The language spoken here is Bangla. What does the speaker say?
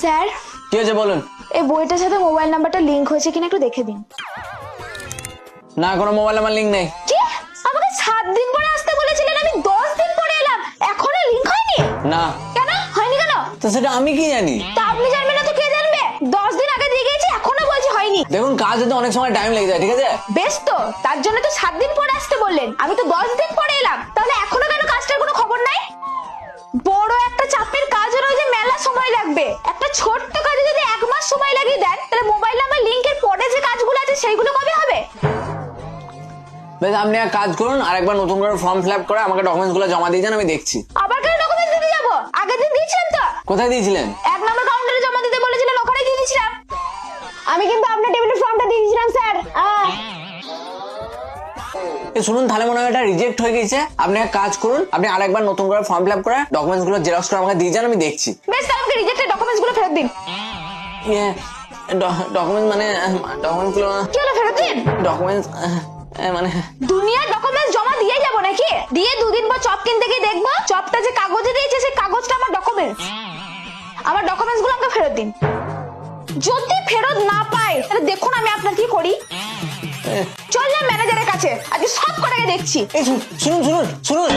স্যার? কি হয়েছে বলুন? এই বইটার সাথে মোবাইল নাম্বারটা লিংক হয়েছে কিনা একটু দেখে দিন। না কোনো মোবাইল আমার লিঙ্ক নেই। কি? আমাকে সাত দিন পরে আসতে বলেছিলেন আমি দশ দিন পরে এলাম। এখনও লিংক হয়নি? না। কেন? হয়নি কেন? তো সেটা আমি কি জানি? তা আপনি জানবেন না তো কে জানবে? দশ দিন আগে দিয়ে গেছি এখনও বলছি হয়নি। দেখুন কাজ হতে অনেক সময় টাইম লেগে যায় ঠিক আছে? বেশ তো তার জন্য তো সাত দিন পরে আসতে বললেন। আমি তো দশ দিন পরে এলাম। সময় লাগবে। একটা ছোট্ট কাজে যদি এক মাস সময় লাগিয়ে দেন তাহলে মোবাইল নাম্বার লিংকের পরে যে কাজগুলো আছে সেইগুলো কবে হবে? বেশ আপনি এক কাজ করুন আর একবার নতুন করে ফর্ম ফিল আপ করে আমাকে ডকুমেন্টসগুলো জমা দিয়ে যান আমি দেখছি। আবার কেন ডকুমেন্ট দিতে যাব? আগের দিন দিয়েছিলাম তো। কোথায় দিয়েছিলেন? এক নম্বর কাউন্টারে জমা দিতে বলেছিলেন ওখানেই দিয়ে দিয়েছিলাম। আমি কিন্তু আপনার টেবিলের ফর্মটা দিয়ে দিয়েছিলাম স্যার শুনুন তাহলে মনে হয় এটা রিজেক্ট হয়ে গেছে। আপনি এক কাজ করুন আপনি আরেকবার নতুন করে ফর্ম ফিল আপ করে ডকুমেন্টসগুলো জেরক্স করে আমাকে দিয়ে যান আমি দেখছি। বেশ তাহলে আমাকে রিজেক্টেড ডকুমেন্টসগুলো ফেরত দিন। ডকুমেন্ট মানে ডকুমেন্টসগুলো কি হলো ফেরত দিন? ডকুমেন্টস মানে দুনিয়ার ডকুমেন্টস জমা দিয়ে যাব নাকি? দিয়ে দুদিন পর চপ কিনতে গিয়ে দেখব চপটা যে কাগজে দিয়েছে সেই কাগজটা আমার ডকুমেন্টস আমার ডকুমেন্টসগুলো আমাকে ফেরত দিন। যদি ফেরত না পাই তাহলে দেখুন আমি আপনার কি করি। চললাম ম্যানেজারের কাছে আজকে সব কটাকে দেখছি। এই শুনুন শুনুন শুনুন।